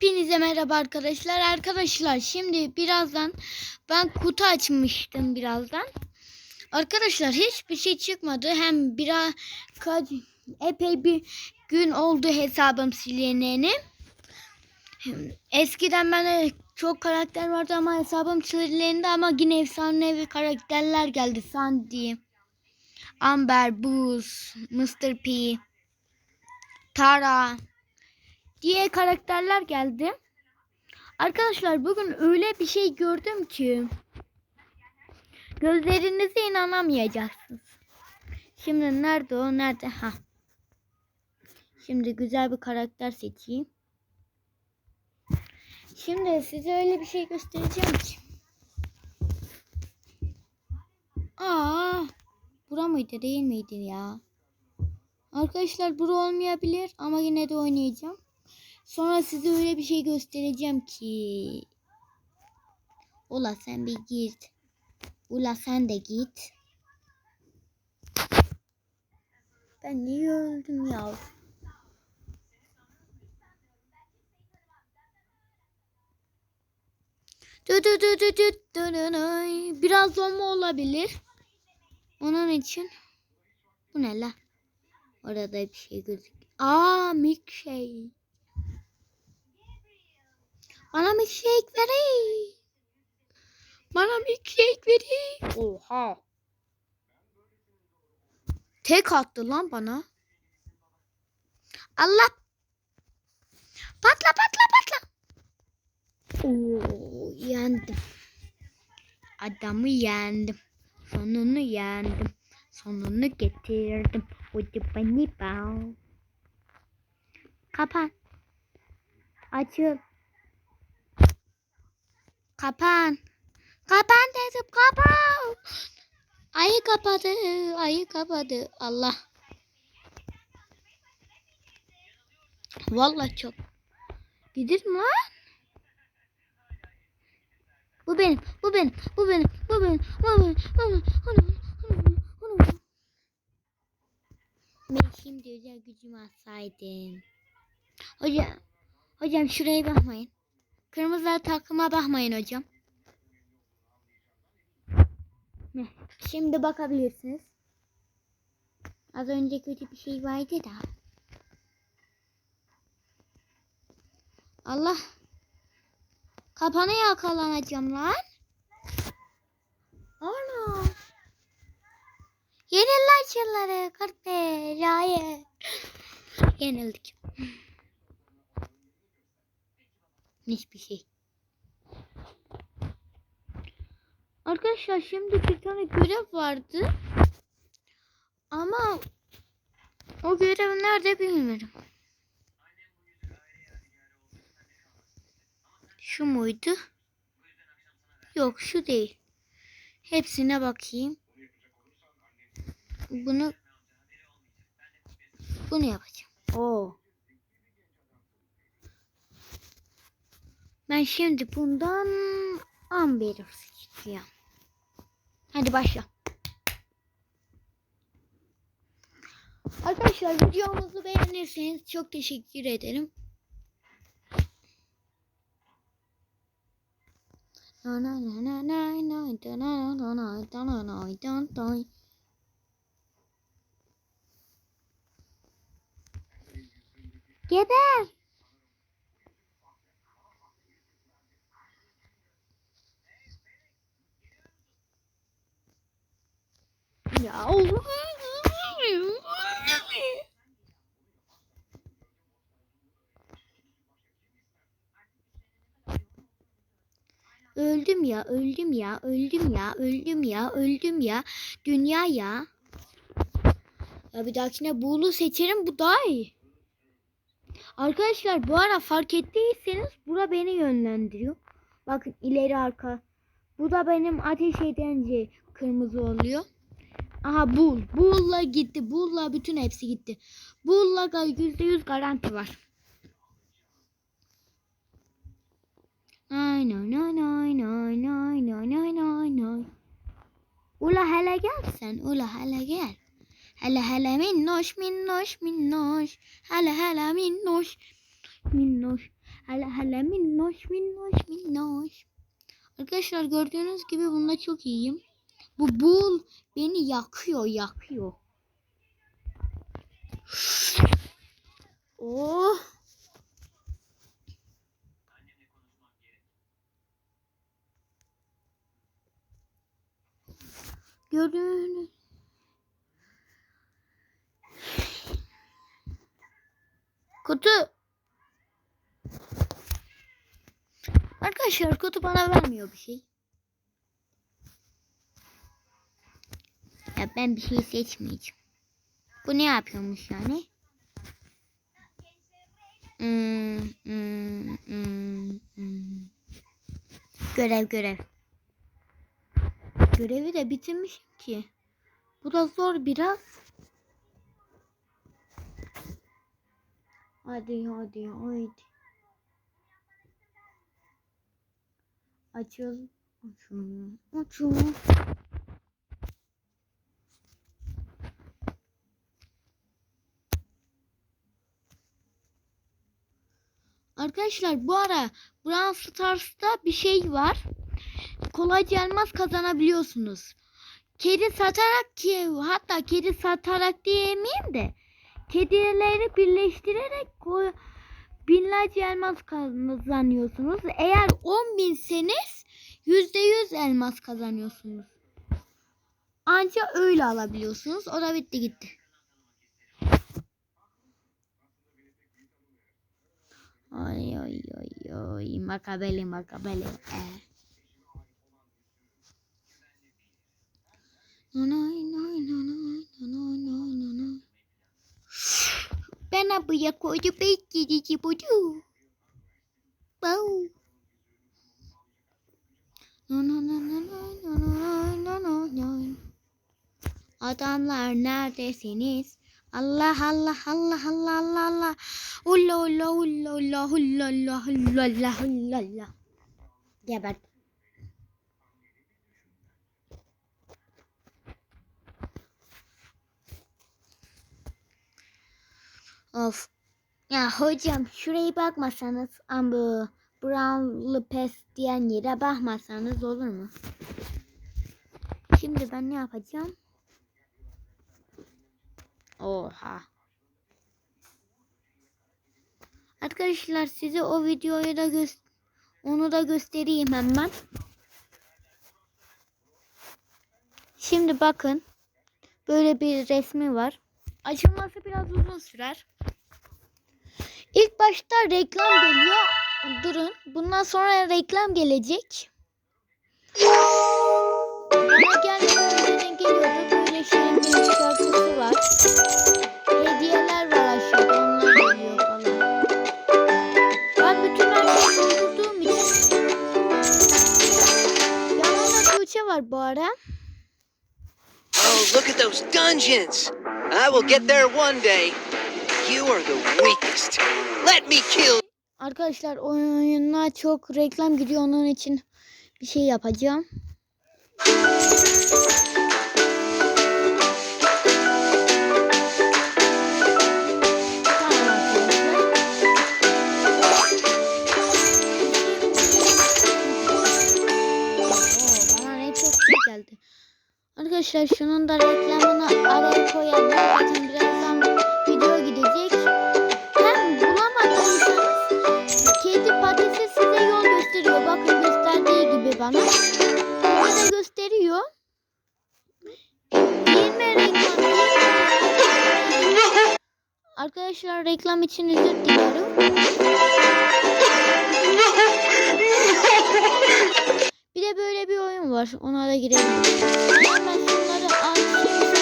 Hepinize merhaba arkadaşlar. Arkadaşlar şimdi birazdan ben kutu açmıştım birazdan. Arkadaşlar hiçbir şey çıkmadı. Hem biraz kaç epey bir gün oldu hesabım silineni. Eskiden bende çok karakter vardı ama hesabım silinendi ama yine efsanevi karakterler geldi. Sandy, Amber, Boost, Mr. P, Tara diye karakterler geldi. Arkadaşlar bugün öyle bir şey gördüm ki gözlerinize inanamayacaksınız. Şimdi nerede o? Nerede? Ha. Şimdi güzel bir karakter seçeyim. Şimdi size öyle bir şey göstereceğim ki. Aa, bura mıydı değil miydi ya? Arkadaşlar bura olmayabilir ama yine de oynayacağım. Sonra size öyle bir şey göstereceğim ki. Ula sen bir git. Ula sen de git. Ben niye öldüm ya? Biraz zombi olabilir. Onun için. Bu ne la? Orada bir şey gözüküyor. Aa milkshake. Bana milkshake verin. Bana milkshake verin. Oha. Tek attı lan bana. Allah. Patla patla patla. Oo, yendim. Adamı yendim. Sonunu yendim. Sonunu getirdim. Ucu bani bao. Kapan. Açıl. Kapan. Kapan dedim kapan. Ayı kapadı. Ayı kapadı. Allah. Vallahi çok. Gidir mi lan? Bu benim. Bu benim. Bu benim. Bu benim. Bu benim. Bu benim. Bu benim. Ben şimdi özel gücümü alsaydım. Hocam. Hocam şuraya bakmayın. Kırmızı takıma bakmayın hocam. Şimdi bakabilirsiniz. Az önce kötü bir şey vardı da. Allah. Kapana yakalanacağım lan. Ana. Yenil lan şunları. Kardeş. Hayır. Yenildik. Hiçbir şey. Arkadaşlar şimdi bir tane görev vardı. Ama o görev nerede bilmiyorum. Şu muydu? Yok şu değil. Hepsine bakayım. Bunu bunu yapacağım. Oo. Ben şimdi bundan Amber'i seçeceğim. Hadi başla. Arkadaşlar videomuzu beğenirseniz çok teşekkür ederim. Na na na na na na da na na na da na na da da. Geber. Ya Allah. Öldüm ya, öldüm ya, öldüm ya, öldüm ya, öldüm ya. Dünya ya. Ya bir dahakine buğulu seçerim bu daha iyi. Arkadaşlar bu ara fark ettiyseniz bura beni yönlendiriyor. Bakın ileri arka. Bu da benim ateş edince kırmızı oluyor. Aha bul. Bull'la gitti. Bull'la bütün hepsi gitti. Yüzde yüz garanti var. Ay nay nay nay nay nay nay nay. Ula hele gel sen. Ula hele gel. Hele hele minnoş minnoş minnoş. Hele hele minnoş minnoş. Hele hele minnoş minnoş minnoş. Arkadaşlar gördüğünüz gibi bunda çok iyiyim. Bu bul beni yakıyor yakıyor. Oh. Gördüğünüz Kutu. Arkadaşlar kutu bana vermiyor bir şey. Ya ben bir şey seçmeyeceğim. Bu ne yapıyormuş yani? Hmm, hmm, hmm. Görev görev. Görevi de bitirmişim ki. Bu da zor biraz. Hadi hadi hadi. Açıl. Açıl. Açıl. Arkadaşlar bu ara Brawl Stars'ta bir şey var. Kolayca elmas kazanabiliyorsunuz. Kedi satarak ki hatta kedi satarak diyemeyeyim de kedileri birleştirerek binlerce elmas kazanıyorsunuz. Eğer 10 binseniz %100 elmas kazanıyorsunuz. Anca öyle alabiliyorsunuz. O da bitti gitti. Oy oy oy oy makabeli makabeli. Eh. Bau. Nanananay, nanay, nanay, nanay. Adamlar neredesiniz? Allah Allah Allah Allah Allah Allah. Ulla ulla ulla ulla ulla ulla ulla ulla ulla ulla. Gebert. Of. Ya hocam şuraya bakmasanız ama bu Brownlı Pes diyen yere bakmasanız olur mu? Şimdi ben ne yapacağım? Oha. Arkadaşlar size o videoyu da gö onu da göstereyim hemen. Şimdi bakın. Böyle bir resmi var. Açılması biraz uzun sürer. İlk başta reklam geliyor. Durun. Bundan sonra reklam gelecek. Bana gelmeden geliyordu. Böyle şeyin bir şarkısı var. Hediyeler var aşağıda. Onlar geliyor falan. Ben bütün her şeyi doldurduğum için. Yanında Tuğçe var bu ara. Oh, look at those dungeons! I will get there one day. You are the weakest. Let me kill. Arkadaşlar oyuna çok reklam gidiyor onun için bir şey yapacağım. Şey. Arkadaşlar şunun da reklamını araya koyalım. Birazdan video gidecek. Hem bulamadıysanız kedi patisi size yol gösteriyor. Bakın gösterdiği gibi bana. Burada da gösteriyor. Girme reklam. girme. Arkadaşlar reklam için özür diliyorum. Bir de böyle bir oyun var. Ona da girelim. Hemen şunları al. Şimdi